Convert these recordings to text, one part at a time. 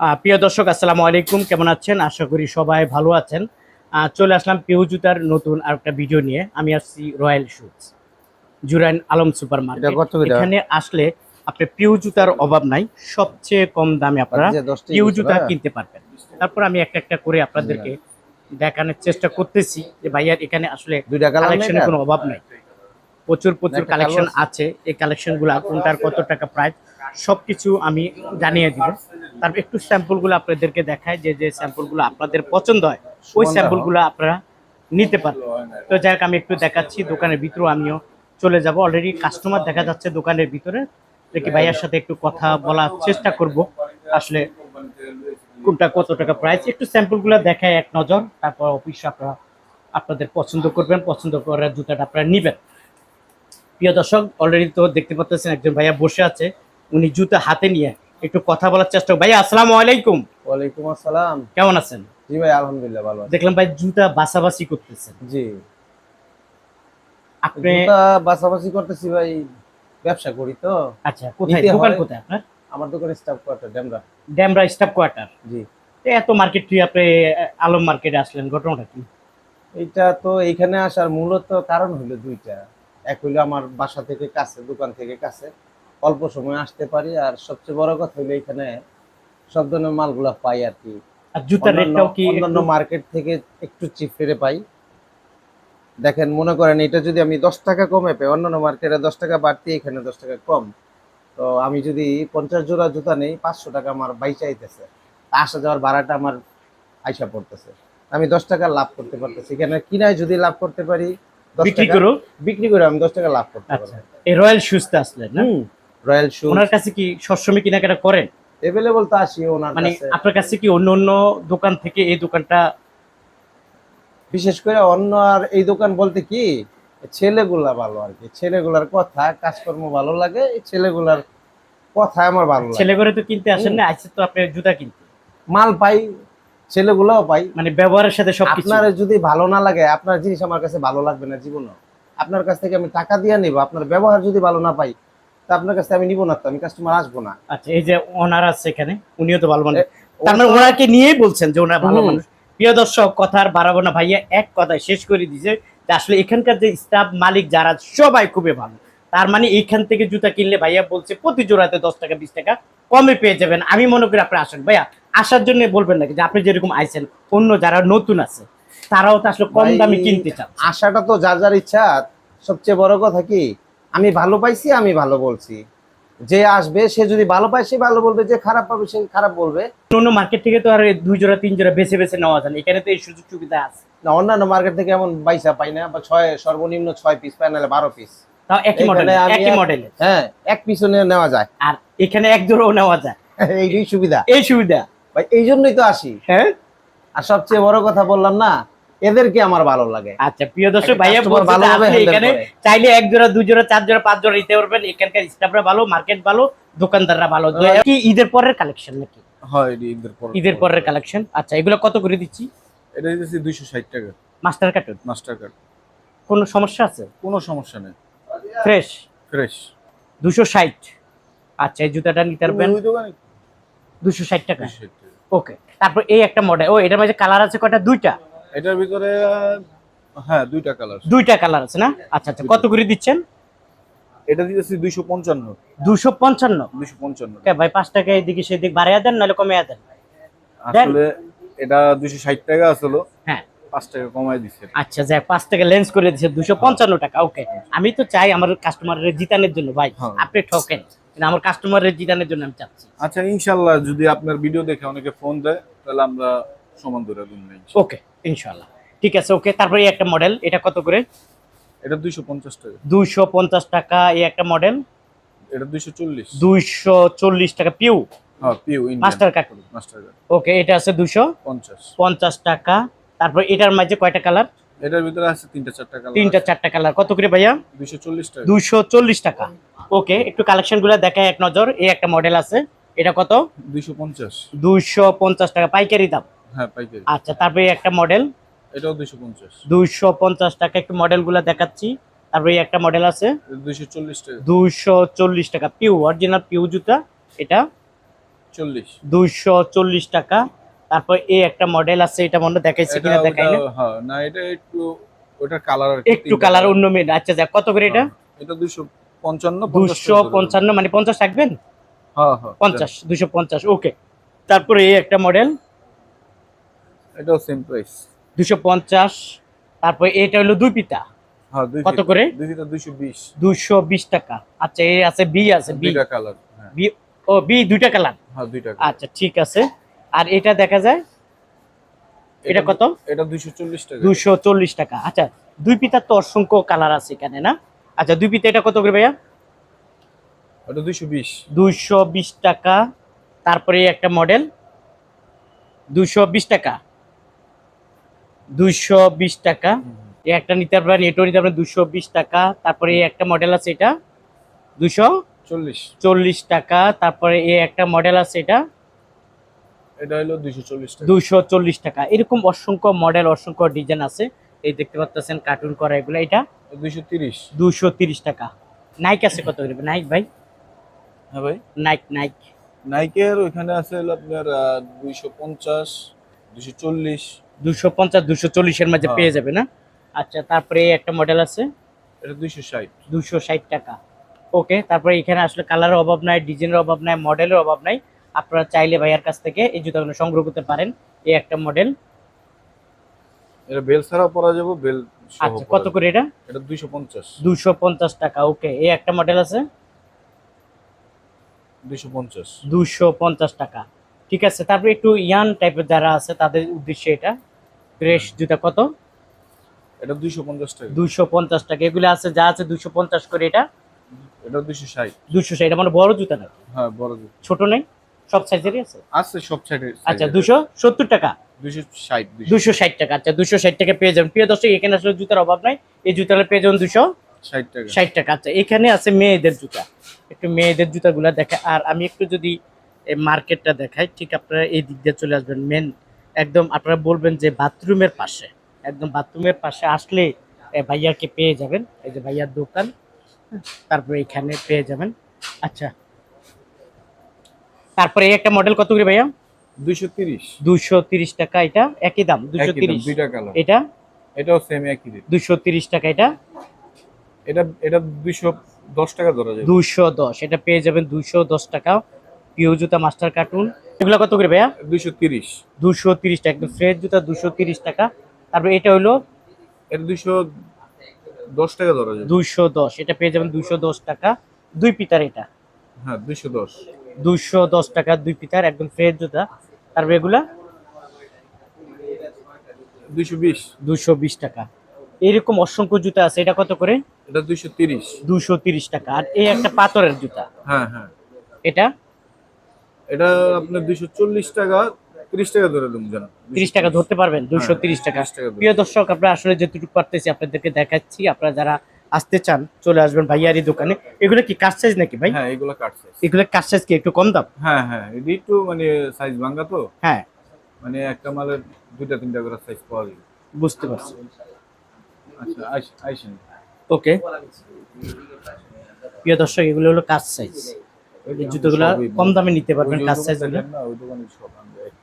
প্রিয় দর্শক আসসালামু আলাইকুম। কেমন আছেন? আশা করি সবাই ভালো আছেন। চলে আসলাম পিউ জুতার নতুন আর একটা ভিডিও নিয়ে। আমি আসছি royal shoes Jurain Alam super market এখানে আসলে আপনি পিউ জুতার অভাব নাই। সবচেয়ে কম দামে আপনারা আচ্ছা, পিউ জুতা হ্যাঁ? কিনতে পারবেন। তারপর আমি একটা একটা করে আপনাদেরকে দেখানোর চেষ্টা করতেছি যে ভাইয়ার এখানে আসলে কালেকশনের কোনো অভাব নাই। প্রচুর প্রচুর কালেকশন আছে। এই কালেকশনগুলো কোনটার কত টাকা প্রাইস সবকিছু আমি জানিয়ে দিব। তারপর একটু স্যাম্পলগুলো আপনাদেরকে দেখায় যে যে স্যাম্পলগুলো আপনাদের পছন্দ হয় ওই স্যাম্পলগুলো আপনারা নিতে পারেন। তো যাই হোক আমি একটু দেখাচ্ছি দোকানের ভিতরেও আমিও চলে যাব। অলরেডি কাস্টমার দেখা যাচ্ছে দোকানের ভিতরে। দেখি ভাইয়ার সাথে একটু কথা বলার চেষ্টা করব। আসলে কোনটা কত টাকা প্রাইস একটু স্যাম্পলগুলো দেখায় এক নজর। তারপর অফিস আপনারা আপনাদের পছন্দ করবেন পছন্দ করার জুতাটা আপনারা নেবেন। প্রিয় দর্শক অলরেডি তো দেখতে পাচ্ছেন একজন ভাইয়া বসে আছে। উনি জুতা হাতে নিয়ে একটু কথা বলার চেষ্টা। ভাইয়া আসসালামু আলাইকুম। ওয়ালাইকুম আসসালাম। কেমন আছেন? জি ভাই আলহামদুলিল্লাহ ভালো দেখলাম ভাই জুতা বাসাবাসি করতেছেন। জি। আপনি জুতা বাছাবাছি করতেছি ভাই ব্যবসা করি তো। আচ্ছা কোথায়? দোকান কোথায় আপনার? আমার দোকানে staff quarter Demra Demra staff quarter. জি। এত মার্কেট তুই আপনি আলম মার্কেটে আসলেন ঘটনাটা কি? এটা তো এখানে আসার মূলত কারণ হলো দুইটা। এক হইল আমার বাসা থেকে কাছে দোকান থেকে কাছে। অল্প সময় আসতে পারি আর সবচেয়ে বড় কথা হইল এখানে সব ধরনের মালগুলা পাই আর কি। আর জুতার রেটটাও কি অন্যান্য মার্কেট থেকে একটু চিপ ফেরে পাই। দেখেন মনে করেন এটা যদি আমি দশ টাকা কমে পাই অন্যান্য মার্কেটে দশ টাকা বাড়তি এখানে দশ টাকা কম। তো আমি যদি পঞ্চাশ জোড়া জুতা নেই পাঁচশো টাকা আমার বাই চাইতেছে আসা যাওয়ার ভাড়াটা আমার আইসা পড়তেছে। আমি দশ টাকা লাভ করতে পারতেছি। এখানে কিনায় যদি লাভ করতে পারি বিক্রি করো? বিক্রি করে আমি দশ টাকা লাভ করতে আচ্ছা। এই রয়্যাল শুজতে আসলেন না? রয়্যাল শু ওনার কাছে কি সবসময় কেনাকাটা করেন? এভেলেবল তো আসি ওনার মানে আপনার কাছে কি অন্য অন্য দোকান থেকে এই দোকানটা বিশেষ করে অন্য আর এই দোকান বলতে কি ছেলেগুলা ভালো আর কি। ছেলেগুলার কথা কাজকর্ম ভালো লাগে এই ছেলেগুলার কথা আমার ভালো লাগে। ছেলে করে তো কিনতে আসেন না আইসে তো আপনি জুতা কিনতে। মাল পাই ছেলেগুলাও পাই। মানে ব্যবহারের সাথে সবকিছু। আপনার যদি ভালো না লাগে আপনার জিনিস আমার কাছে ভালো লাগবে না জীবনও আপনার কাছ থেকে আমি টাকা দিয়ে নিব আপনার ব্যবহার যদি ভালো না পাই তা আপনার কাছ আমি নিব না তো আমি কাস্টমার আসব না। আচ্ছা এই যে ওনার আছে এখানে উনিও তো ভালো মানুষ। তার মানে ওনাকে নিয়েই বলছেন যে ওনার ভালো মানুষ। প্রিয় দর্শক কথা আর বাড়াবো না ভাইয়া এক কথায় শেষ করে দিয়েছে যে আসলে এখানকার যে স্টাফ মালিক যারা সবাই খুবই ভালো। তার মানে এইখান থেকে জুতা কিনলে ভাইয়া বলছে প্রতি জোড়াতে দশ টাকা বিশ টাকা কমে পেয়ে যাবেন। আমি মনে করি আপনি আসেন। ভাইয়া আসার জন্য বলবেন নাকি যে আপনি যেরকম আইছেন অন্য যারা নতুন আছে তারাও তো আসলে কম দামে কিনতে চান আশাটা তো যার যার ইচ্ছা সবচেয়ে বড় কথা কি আমি ভালো পাইছি আমি ভালো বলছি। যে আসবে সে যদি ভালো পায় সে ভালো বলবে যে খারাপ পাবে সে খারাপ বলবে। অন্য মার্কেট থেকে তো আর দুই জোড়া তিন জোড়া বেছে বেছে নেওয়া যায় এখানে তো এই সুযোগ সুবিধা আছে। না অন্যান্য মার্কেট থেকে এমন বাইসা পাই না বা ছয় সর্বনিম্ন ছয় পিস পাই নাহলে বারো পিস তাও একই মডেল একই এক- মডেলের হ্যাঁ এক পিছনে নেওয়া যায়। আর এখানে এক জোড়াও নেওয়া যায়। এইটাই সুবিধা। এই সুবিধা। ভাই এই জন্যই তো আসি। হ্যাঁ? আর সবচেয়ে বড় কথা বললাম না এদেরকে আমার ভালো লাগে। আচ্ছা প্রিয় দর্শক ভাইয়া আপনি handle এখানে চাইলে এক জোড়া দুই জোড়া চার জোড়া পাঁচ জোড়া নিতে পারবেন। এখানকার স্টাফরা ভালো মার্কেট ভালো দোকানদাররা ভালো। কি ঈদের পরের কালেকশন নাকি? হয় ঈদের পর ঈদের পরের কালেকশন আচ্ছা এগুলো কত করে দিচ্ছি? এটা দুইশো ষাট টাকা। মাস্টার কার্টুন মাস্টার কার্ড কোনো সমস্যা আছে? কোনো সমস্যা নেই। ফ্রেশ ফ্রেশ দুশো ষাট। আচ্ছা এই জুতাটা নিতে পারবেন? ওই দোকানে দুশো ষাট টাকা। 260 টাকা। ওকে তারপর এই একটা মডেল ও এটার মাঝে কালার আছে কয়টা? দুইটা? এটার ভিতরে হ্যাঁ দুইটা কালার দুইটা কালার আছে না? আচ্ছা আচ্ছা কত করে দিচ্ছেন? এটা দিতেছি দুইশো পঞ্চান্ন। দুশো পঞ্চান্ন? দুইশো পঞ্চান্ন। ওকে ভাই পাঁচ টাকা এদিকে সেদিক বাড়াইয়া দেন নাহলে কমে দেন। আসলে এটা দুইশো ষাট টাকা আসলো। হ্যাঁ। পাঁচ টাকা কমাই দিচ্ছে আচ্ছা যাই পাঁচ টাকা লেন্স করে দুশো পঞ্চান্ন টাকা ওকে। আমি তো চাই আমার কাস্টমারের জিতানোর জন্য ভাই হ্যাঁ। আপনি ঠকেন কিন্তু আমার কাস্টমারের জিতানোর জন্য আমি চাচ্ছি। আচ্ছা ইনশাল্লাহ যদি আপনার ভিডিও দেখে অনেকে ফোন দেয় তাহলে আমরা সমান ধরে দিন ওকে। ইনশাল্লাহ ঠিক আছে ওকে তারপরে এই একটা মডেল এটা কত করে? এটা দুইশো পঞ্চাশ টাকা। দুইশো পঞ্চাশ টাকা এই একটা মডেল এটা দুইশো চল্লিশ। দুইশো চল্লিশ টাকা পিউ হ্যাঁ Piu master cartoon master card okay এটা আছে দুশো পঞ্চাশ। পঞ্চাশ। টাকা। তারপর এটার মাঝে কয়টা কালার এটার ভিতরে আছে তিনটা চারটা কালার তিনটা চারটা কালার কত করে ভাইয়া? দুইশো চল্লিশ টাকা। দুইশো চল্লিশ টাকা। ওকে একটু কালেকশনগুলো দেখায় এক নজর। এই একটা মডেল আছে। এটা কত? দুইশো পঞ্চাশ। দুইশো পঞ্চাশ টাকা। পাইকারি দাম। হ্যাঁ পাইকারি। আচ্ছা তারপরে একটা মডেল এটাও দুইশো পঞ্চাশ। দুইশো পঞ্চাশ টাকা একটু মডেলগুলো দেখাচ্ছি। তারপরে একটা মডেল আছে? দুইশো চল্লিশ টাকা। দুইশো চল্লিশ টাকা। পিউ অরিজিনাল পিউ জুতা এটা? চল্লিশ। দুইশো চল্লিশ টাকা। তারপর এই একটা মডেল আছে এটা মনে হয় দেখাইছে কিনা দেখাই না। হ্যাঁ না এটা একটু ওটার কালার একটু কালার অন্য মেয়ে আচ্ছা যাক কত করে এটা? এটা দুইশো পঞ্চান্ন দুশো পঞ্চান্ন মানে পঞ্চাশ রাখবেন? হ্যাঁ হ্যাঁ পঞ্চাশ দুশো পঞ্চাশ ওকে তারপরে এই একটা মডেল এটাও সেম প্রাইস দুশো পঞ্চাশ তারপরে এটা হলো দুই পিতা হ্যাঁ কত করে? দুই বিশ। দুশো বিশ টাকা। আচ্ছা এই আছে বি আছে বি। দুইটা কালার হ্যাঁ। বি ও বি দুইটা কালার হ্যাঁ দুইটা আচ্ছা ঠিক আছে। আর এটা দেখা যায়? এটা কত? এটা দুইশো চল্লিশ টাকা। দুশো চল্লিশ টাকা। আচ্ছা দুই পিতার তো অসংখ্য কালার আছে এখানে না? আচ্ছা দুই পিতা এটা কত করে ভাইয়া? বিশ। দুইশো বিশ টাকা। তারপরে একটা মডেল দুইশো বিশ টাকা। দুইশো বিশ টাকা। এই একটা নিতে পারবেন এটাও নিতে পারবেন দুশো বিশ টাকা। তারপরে এই একটা মডেল আছে এটা দুশো চল্লিশ চল্লিশ টাকা। তারপরে এই একটা মডেল আছে এটা এটা হলো দুশো চল্লিশ টাকা। এরকম অসংখ্য মডেল অসংখ্য ডিজাইন আছে। এই দেখতে পাচ্ছেন কার্টুন করা এগুলো এটা দুইশো তিরিশ। দুশো তিরিশ টাকা। নাইক আছে কত করে? নাইক ভাই? হ্যাঁ ভাই। নাইক নাইক নাইকের ওইখানে আছে আপনার দুইশো পঞ্চাশ দুইশো চল্লিশ। দুশো পঞ্চাশ দুশো চল্লিশের মাঝে হ্যাঁ। পেয়ে যাবে না? আচ্ছা তারপরে একটা মডেল আছে? এটা দুইশো ষাট। দুশো ষাট টাকা। ওকে তারপরে এখানে আসলে কালারের অভাব নাই ডিজাইনের অভাব নাই মডেলের অভাব নাই। আপনারা চাইলে ভাইয়ার কাছ থেকে এই জুতাগুলো সংগ্রহ করতে পারেন এই একটা মডেল এটা বেল ছাড়াও পরা যাব বেল আচ্ছা কত করে এটা? এটা দুইশো পঞ্চাশ। দুশো পঞ্চাশ টাকা ওকে। এই একটা মডেল আছে? দুইশো পঞ্চাশ। দুশো পঞ্চাশ টাকা। ঠিক আছে তারপরে একটু ইয়ান টাইপের যারা আছে তাদের উদ্দেশ্যে এটা। ফ্রেশ জুতা কত? এটা দুইশো পঞ্চাশ টাকা। দুশো পঞ্চাশ টাকা। এগুলো আছে যা আছে দুশো পঞ্চাশ করে এটা। এটা দুইশো ষাট। দুশো এটা মানে বড় জুতা নাকি? হ্যাঁ বড় জুতো। ছোট নেই? সব সাইজেরই আছে? আছে সব সাইডে আচ্ছা দুশো সত্তর টাকা? দুইশো ষাট দুশো ষাট টাকা। আচ্ছা দুশো ষাট টাকা পেয়ে যাবেন। প্রিয় দর্শক এখানে আসলে জুতার অভাব নাই। এই জুতাটা পেয়ে যাবেন দুশো ষাট টাকা। ষাট টাকা। আচ্ছা এখানে আছে মেয়েদের জুতা। একটু মেয়েদের জুতাগুলা দেখা। আর আমি একটু যদি মার্কেটটা দেখাই ঠিক আপনারা এই দিক দিয়ে চলে আসবেন। মেন একদম আপনারা বলবেন যে বাথরুমের পাশে একদম বাথরুমের পাশে আসলে ভাইয়াকে পেয়ে যাবেন। এই যে ভাইয়ার দোকান তারপরে এখানে পেয়ে যাবেন। আচ্ছা। তারপরে এই একটা মডেল কত করে ভাইয়া? দুইশো তিরিশ। দুশো তিরিশ টাকা এটা একই দাম দুশো তিরিশ। এটা? এটাও সেম একই দুশো তিরিশ টাকা এটা? এটা এটা দুইশো দশ টাকা ধরা যাবে। দুশো দশ এটা পেয়ে যাবেন দুশো দশ টাকা। পিও জুতা মাস্টার কার্টুন। এগুলো কত করে ভাইয়া? দুশো তিরিশ। দুশো তিরিশ টাকা একদম ফ্রেশ জুতা দুশো তিরিশ টাকা। তারপর এটা হলো এটা দুইশো দশ টাকা ধরা যাবে। দুশো দশ এটা পেয়ে যাবেন দুশো দশ টাকা। দুই পিতার এটা। হ্যাঁ দুশো দশ। দুশো দশ টাকা দুই পিতার একদম ফ্রেশ জুতা। তারপর এগুলা? দুইশো বিশ। দুশো বিশ টাকা। এরকম অসংখ্য জুতা আছে এটা কত করে? এটা দুইশো তিরিশ। দুশো তিরিশ টাকা। আর এই একটা পাথরের জুতা। হ্যাঁ হ্যাঁ। এটা? এটা আপনার দুইশো চল্লিশ টাকা তিরিশ টাকা ধরে দেবো জান। তিরিশ টাকা ধরতে পারবেন দুশো তিরিশ টাকা। প্রিয় দর্শক আমরা আসলে যেটুকু পারতেছি আপনাদেরকে দেখাচ্ছি। আপনারা যারা আসতে চান চলে আসবেন ভাইয়ারি দোকানে। এগুলো কি কাজ সাইজ নাকি ভাই? হ্যাঁ এগুলো কাটছে এগুলো কাজ সাইজ কি একটু কম দাম? হ্যাঁ হ্যাঁ এটি একটু মানে সাইজ ভাঙ্গা তো। হ্যাঁ। মানে একটা মালের দুইটা তিনটা করে সাইজ পাওয়া যায়। বুঝতে পারছি। আচ্ছা আইস আইসেন। ওকে। প্রিয় দর্শক এগুলো হলো কাজ সাইজ এই জুতোগুলো কম দামে নিতে পারবেন কাজ সাইজগুলো না ওই দোকানে সব আমরা এক।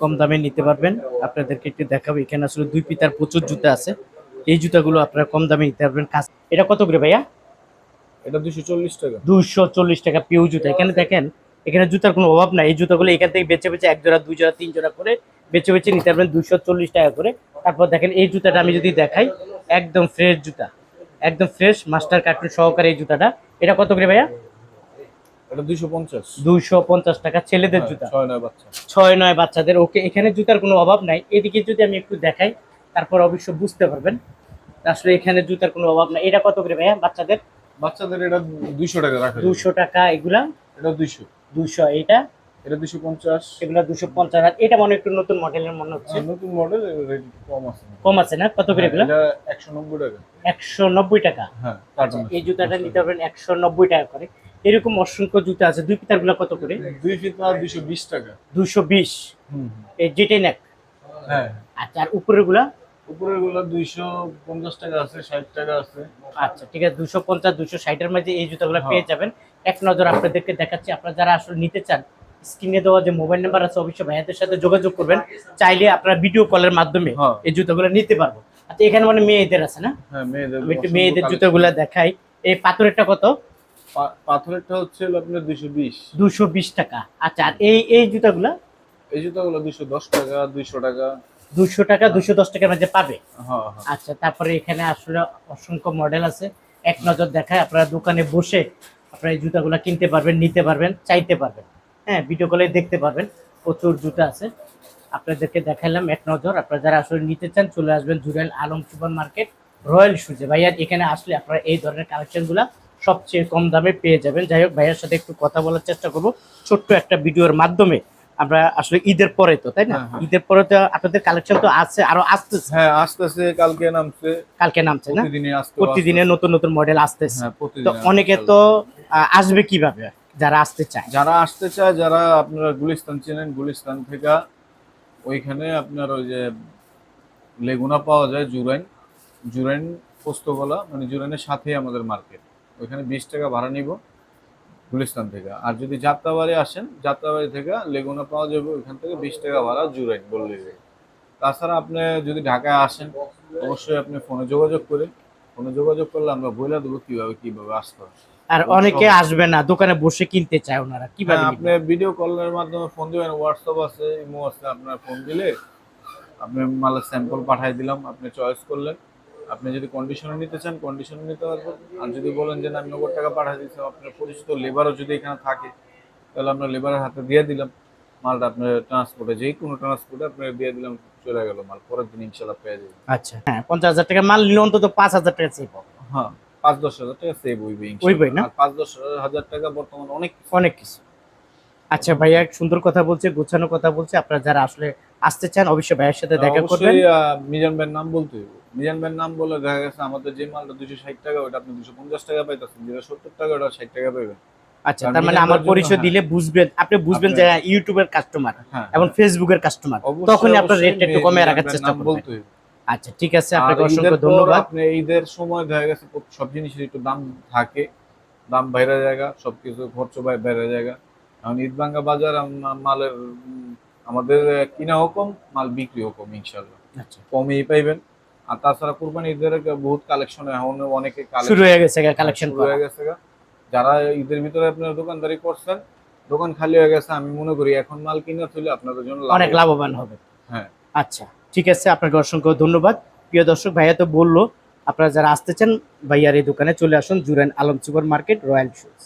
কম দামে নিতে পারবেন। আপনাদেরকে একটু দেখাবো এখানে আসলে দুই পিতার প্রচুর জুতা আছে। এই জুতাগুলো আপনারা কম দামে নিতে পারবেন কাজ এটা কত করে ভাইয়া? এটা দুইশো চল্লিশ টাকা। দুশো চল্লিশ টাকা পিউ জুতা। এখানে দেখেন এখানে জুতার কোনো অভাব নাই। এই জুতাগুলো এখান থেকে বেচে বেচে এক জোড়া দুই জোড়া তিন জোড়া করে বেচে বেচে নিতে পারবেন দুশো চল্লিশ টাকা করে। তারপর দেখেন এই জুতাটা আমি যদি দেখাই একদম ফ্রেশ জুতা। একদম ফ্রেশ মাস্টার কার্টুন সহকারে এই জুতাটা। এটা কত করে ভাইয়া? এটা দুইশো পঞ্চাশ। দুশো পঞ্চাশ টাকা ছেলেদের জুতা। নয় বাচ্চা। ছয় নয় বাচ্চাদের। ওকে এখানে জুতার কোনো অভাব নাই। এদিকে যদি আমি একটু দেখাই তারপর অবশ্য বুঝতে পারবেন। আসলে এখানে জুতার কোনো অভাব নাই। এটা কত করে ভাইয়া বাচ্চাদের? বাচ্চাদের এটা দুইশো টাকা রাখা টাকা এগুলা? এটা দুইশো। দুশো এটা এটা দুইশো পঞ্চাশ। এগুলা দুশো পঞ্চাশ আর এটা মনে একটু নতুন মডেলের মনে হচ্ছে। নতুন মডেল রেট কম আছে। কম আছে না? কত করে এগুলো? এটা একশো নব্বই টাকা। একশো নব্বই টাকা? হ্যাঁ আচ্ছা এই জুতাটা নিতে পারবেন একশো নব্বই টাকা করে। এরকম অসংখ্য জুতা আছে। দুই পিতারগুলা কত করে? দুই দুইশো বিশ টাকা। দুশো বিশ। হুম এই জিটে নেক। হ্যাঁ। আচ্ছা আর উপরেরগুলা উপরেরগুলো দুইশো পঞ্চাশ টাকা আছে ষাট টাকা আছে। আচ্ছা ঠিক আছে দুশো পঞ্চাশ দুশো ষাটের মাঝে এই জুতাগুলো হ্যাঁ। পেয়ে যাবেন। এক নজর আপনাদেরকে দেখাচ্ছি। আপনারা যারা আসলে নিতে চান স্ক্রিনে দেওয়া যে মোবাইল নাম্বার আছে অবশ্যই ভাইয়াদের সাথে যোগাযোগ করবেন। চাইলে আপনারা ভিডিও কলের মাধ্যমে হ্যাঁ। এই জুতোগুলো নিতে পারব। আচ্ছা এখানে মানে মেয়েদের আছে না? হ্যাঁ মেয়েদের একটু মেয়েদের। জুতোগুলো দেখাই। এই পাথরেরটা কত? পাথরেরটা হচ্ছে আপনার দুইশো বিশ। দুশো বিশ টাকা। আচ্ছা আর এই এই জুতাগুলা? এই জুতাগুলো দুইশো দশ টাকা দুইশো টাকা। দুশো টাকা দুশো দশ টাকার মধ্যে পাবে? হ্যাঁ হ্যাঁ। আচ্ছা তারপরে এখানে আসলে অসংখ্য মডেল আছে। এক নজর দেখায় আপনারা দোকানে বসে আপনারা এই জুতাগুলো কিনতে পারবেন নিতে পারবেন চাইতে পারবেন। হ্যাঁ ভিডিও কলে দেখতে পারবেন। প্রচুর জুতা আছে। আপনাদেরকে দেখাইলাম এক নজর। আপনারা যারা আসলে নিতে চান চলে আসবেন Jurain Alam super market royal সুজে। ভাইয়া এখানে আসলে আপনারা এই ধরনের কালেকশনগুলো সবচেয়ে কম দামে পেয়ে যাবেন। যাই হোক ভাইয়ার সাথে একটু কথা বলার চেষ্টা করব। ছোট্ট একটা ভিডিওর মাধ্যমে আমরা আসলে ঈদের পরে তো তাই না? হ্যাঁ, হ্যাঁ। ঈদের পরে তো আপনাদের কালেকশন তো আছে আরও আসতেছে। হ্যাঁ আসতেছে কালকে নামছে। কালকে নামছে না? প্রতিদিনে নতুন নতুন মডেল আসতেছে। হ্যাঁ তো অনেকে তো আসবে কীভাবে যারা আসতে চায়। যারা আসতে চায়, যারা আপনারা গুলিস্তান চেনেন, গুলিস্তান থেকে ওইখানে আপনার ওই যে লেগুনা পাওয়া যায়, জুরাইন। জুরাইন পোস্তগোলা মানে জুরাইনের সাথেই আমাদের মার্কেট। ওইখানে বিশ টাকা ভাড়া নিব গুলিস্তান থেকে। আর যদি যাত্রাবাড়ি আসেন, যাত্রাবাড়ি থেকে লেগুনা পাওয়া যাবে ওইখান থেকে বিশ টাকা ভাড়া জুরাইন বললেই হবে। তাছাড়া আপনি যদি ঢাকায় আসেন, অবশ্যই আপনি ফোনে যোগাযোগ করেন ফোনে যোগাযোগ করলে আমরা বলে দেবো কীভাবে কীভাবে আসতে হবে আর অনেকে আসবে না দোকানে বসে কিনতে চায় ওনারা কীভাবে হ্যাঁ, আপনি ভিডিও কলের মাধ্যমে ফোন দিবেন হোয়াটসঅ্যাপ আছে ইমো আছে আপনার ফোন দিলে আপনি মালের স্যাম্পল পাঠিয়ে দিলাম আপনি চয়েস করলেন। আপনি যদি কন্ডিশনে নিতে চান কন্ডিশনে নিতে পারবেন। আর যদি বলেন যে আমি নগদ টাকা পাঠিয়ে দিচ্ছি আপনার পরিচিত লেবারও যদি এখানে থাকে তাহলে আমরা লেবারের হাতে দিয়ে দিলাম। মালটা আপনার ট্রান্সপোর্টে যে কোনো ট্রান্সপোর্টে আপনি দিয়ে দিলাম চলে গেল মাল পরের দিন ইনশাল্লাহ পেয়ে যাবেন। আচ্ছা হ্যাঁ পঞ্চাশ হাজার টাকা মাল নিলে অন্তত পাঁচ হাজার টাকা সেভ হ্যাঁ। পাঁচ দশ হাজার টাকা সেভ হইবে হইবেই না? পাঁচ দশ হাজার টাকা বর্তমানে অনেক অনেক কিছু। আচ্ছা ভাইয়া সুন্দর কথা বলছে গোছানো কথা বলছে। আপনারা যারা আসলে আসতে চান অবশ্যই ভাইয়ের সাথে দেখা করবেন। মিজান ভাইয়ের নাম বলতে হবে মিজান ভাইয়ের নাম বলে দেখা গেছে আমাদের যে মালটা দুশো ষাট টাকা ওটা আপনি দুশো পঞ্চাশ টাকা পাইতেছেন। যেটা সত্তর টাকা ওটা ষাট টাকা পাইবেন। আচ্ছা তার মানে আমার পরিচয় হ্যাঁ। দিলে বুঝবেন আপনি বুঝবেন যে ইউটিউবের কাস্টমার হ্যাঁ। এবং ফেসবুকের কাস্টমার তখনই আপনার রেটটা একটু কমে রাখার চেষ্টা করবেন। আচ্ছা ঠিক আছে আপনাকে অসংখ্য ধন্যবাদ। আপনি ঈদের সময় দেখা গেছে সব জিনিসের একটু দাম থাকে দাম বাইরে জায়গা সবকিছু খরচ বাই- বাইরে জায়গা। এখন ঈদ ভাঙ্গা বাজার মালের আমাদের কিনা হুকম মাল বিক্রি হুকম ইনশাল্লাহ আচ্ছা। কমই পাইবেন। আর তাছাড়া কুরবানি ঈদের বহুত কালেকশন এখন অনেকে শুরু হয়ে গেছে কালেকশন শুরু হয়ে গেছে যারা ঈদের ভিতরে আপনারা দোকানদারি করছেন দোকান খালি হয়ে গেছে আমি মনে করি এখন মাল কিনে তুলে আপনাদের জন্য অনেক লাভবান হবে। হ্যাঁ। আচ্ছা। ঠিক আছে, আপনাকে অসংখ্য ধন্যবাদ। প্রিয় দর্শক, ভাইয়া তো বলল, আপনারা যারা আসতে চান, ভাইয়ার এই দোকানে চলে আসুন Jurain Alam super market royal shoes